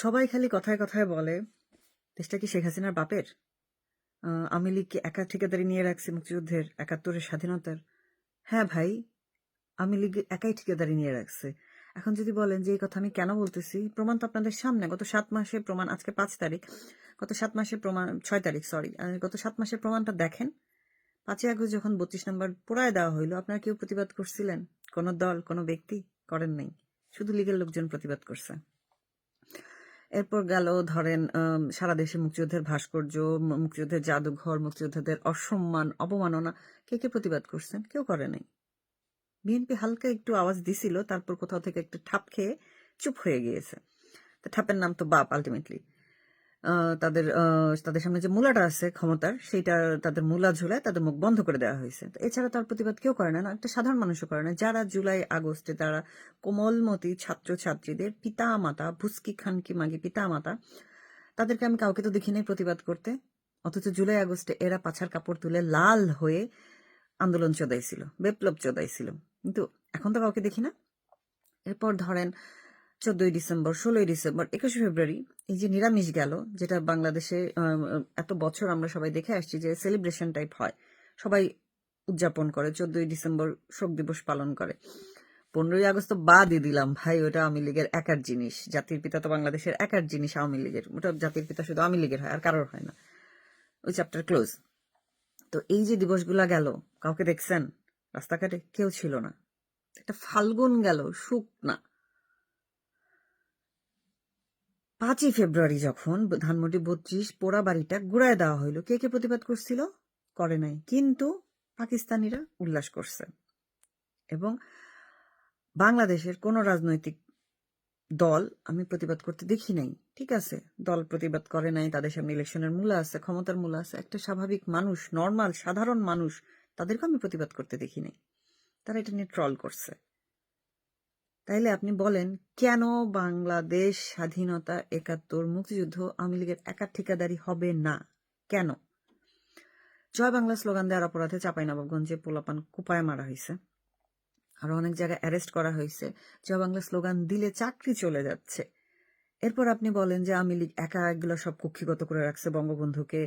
সবাই খালি কথায় কথায় বলে, দেশটা কি শেখ হাসিনার বাপের? আমি আওয়ামী লীগ একা ঠিকাদারি নিয়ে রাখছে মুক্তিযুদ্ধের একাত্তরের স্বাধীনতার? হ্যাঁ ভাই আমি লীগ একাই ঠিকাদারি নিয়ে রাখছে। এখন যদি বলেন যে এই কথা আমি কেন বলতেছি, প্রমাণ তো আপনাদের সামনে। গত সাত মাসের প্রমাণ, আজকে পাঁচ তারিখ, গত সাত মাসের প্রমাণ, ছয় তারিখ সরি গত সাত মাসের প্রমাণটা দেখেন। পাঁচই আগস্ট যখন বত্রিশ নম্বর পোড়ায় দেওয়া হইল, আপনারা কেউ প্রতিবাদ করছিলেন? কোনো দল, কোনো ব্যক্তি করেন নাই। শুধু লীগের লোকজন প্রতিবাদ করছে। এরপর গেল ধরেন সারা দেশে মুক্তিযুদ্ধের ভাস্কর্য মুক্তিযুদ্ধের জাদুঘর মুক্তিযোদ্ধাদের অসম্মান, অবমাননা। কে কে প্রতিবাদ করছেন? কেউ করে নাই। বিএনপি হালকা একটু আওয়াজ দিছিল, তারপর কোথাও থেকে একটু ঠাপ খেয়ে চুপ হয়ে গিয়েছে। ঠাপের নাম তো বাপ আলটিমেটলি তাদের তাদের সামনে যে মূলাটা আছে ক্ষমতার, সেইটা তাদের মূলা ঝুলায় তাদের মুখ বন্ধ করে দেওয়া হয়েছে। এছাড়া তার প্রতিবাদ কেউ করে না একটা সাধারণ মানুষও করে না। যারা জুলাই আগস্টে তারা কোমলমতি ছাত্র ছাত্রীদের পিতা মাতা ভুস্কি খানকি মাগি পিতা মাতা তাদেরকে আমি কাউকে তো দেখি প্রতিবাদ করতে। অথচ জুলাই আগস্টে এরা পাছার কাপড় তুলে লাল হয়ে আন্দোলন চোদাইছিল, বিপ্লব চোদাইছিল। কিন্তু এখন তো কাউকে দেখি না। এরপর ধরেন, চোদ্দই ডিসেম্বর, ষোলোই ডিসেম্বর, একুশে ফেব্রুয়ারি এই যে নিরামিষ গেল, যেটা বাংলাদেশে এত বছর আমরা সবাই দেখে আসছি যে সেলিব্রেশন টাইপ হয়। সবাই উদযাপন করে, চোদ্দই ডিসেম্বর শোক দিবস পালন করে। পনেরোই আগস্ট তো বাদই দিলাম, ভাই, ওটা আওয়ামী লীগের একার জিনিস। জাতির পিতা তো বাংলাদেশের একার জিনিস আওয়ামী লীগের। ওটা জাতির পিতা শুধু আওয়ামী লীগের হয়, আর কারোর হয় না। ওই চ্যাপ্টার ক্লোজ তো এই যে দিবসগুলা গেল, কাউকে দেখছেন? রাস্তাঘাটে কেউ ছিল না। একটা ফাল্গুন গেল, সুখ না পাঁচই ফেব্রুয়ারি যখন ধানমন্ডি বত্রিশ পোড়া বাড়িটা গুড়ায় দেওয়া হইল, কে কে প্রতিবাদ করছিল? করে নাই। কিন্তু পাকিস্তানিরা উল্লাস করছে। এবং বাংলাদেশের কোনো রাজনৈতিক দল আমি প্রতিবাদ করতে দেখি নাই। ঠিক আছে? দল প্রতিবাদ করে নাই, তাদের সামনে ইলেকশনের মূল্য আছে, ক্ষমতার মূল্য আছে। একটা স্বাভাবিক মানুষ, নর্মাল, সাধারণ মানুষ তাদেরকে আমি প্রতিবাদ করতে দেখি নাই। তারা এটা নিয়ে ট্রল করছে। তাইলে আপনি বলেন, কেন বাংলাদেশ স্বাধীনতা একাত্তর মুক্তিযুদ্ধ আওয়ামী লীগের একা ঠিকাদারি হবে না? কেন? জয় বাংলা স্লোগান দেওয়ার অপরাধে চাঁপাইনবাবগঞ্জে পোলাপান কুপায় মারা হয়েছে আরও অনেক জায়গায় অ্যারেস্ট করা হয়েছে জয় বাংলা স্লোগান দিলে চাকরি চলে যাচ্ছে। এরপর আপনি বলেন যে আওয়ামী লীগ একা এগুলো সব কক্ষিগত করে রাখছে বঙ্গবন্ধুকে।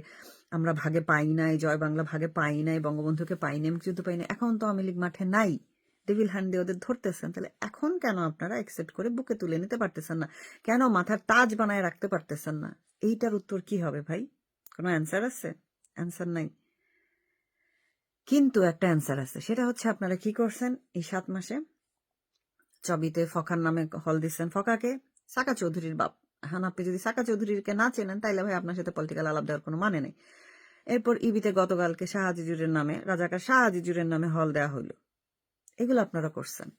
আমরা ভাগে পাই নাই, জয় বাংলা ভাগে পাই নাই, বঙ্গবন্ধুকে পাই নাই, মুক্তিযুদ্ধ পাই নাই, এখন তো আওয়ামী লীগ মাঠে নাই। ডেভিল হ্যান্ড দিয়ে ওদের ধরতেছেন, তাহলে এখন কেন আপনারা অ্যাকসেপ্ট করে বুকে তুলে নিতে পারতেছেন না? কেন মাথার তাজ বানায় রাখতে পারতেছেন না? এইটার উত্তর কি হবে ভাই? কোনো অ্যান্সার আছে? অ্যান্সার নাই। কিন্তু একটা অ্যান্সার আছে, সেটা হচ্ছে আপনারা কি করছেন এই সাত মাসে? চবিতে ফকার নামে হল দিচ্ছেন ফকাকে, সাকা চৌধুরীর বাপ। এখন আপনি যদি সাকা চৌধুরীকে না চেনেন, তাইলে ভাই আপনার সাথে পলিটিক্যাল আলাপ দেওয়ার কোনো মানে নেই। এরপর ইবিতে গতকালকে শাহাজিজুরের নামে, রাজাকার শাহাজিজুরের নামে হল দেওয়া হইল। এগুলো আপনারা করছেন।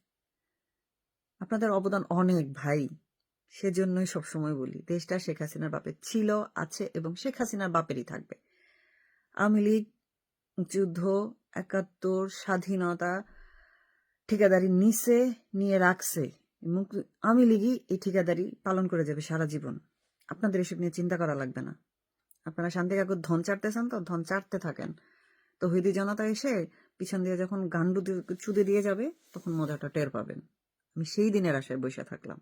আপনাদের অবদান অনেক ভাই, সেজন্যই সবসময় বলি, দেশটা শেখ হাসিনার বাপের ছিল, আছে এবং শেখ হাসিনার বাপেরই থাকবে। আওয়ামী লীগ, যুদ্ধ, একাত্তর, স্বাধীনতা, ঠিকাদারি নিচে নিয়ে রাখছে। আওয়ামী লীগই এই ঠিকাদারি পালন করে যাবে সারা জীবন। আপনাদের এসব নিয়ে চিন্তা করা লাগবে না। আপনারা শান্তি কাকুর ধন চাটতেছেন তো, ধন চাটতে থাকেন। তো হইদি জনতা এসে পিছন দিয়ে যখন গান্ডু চুদে দিয়ে যাবে, তখন মজাটা টের পাবেন। আমি সেই দিনের আশায় বসে থাকলাম।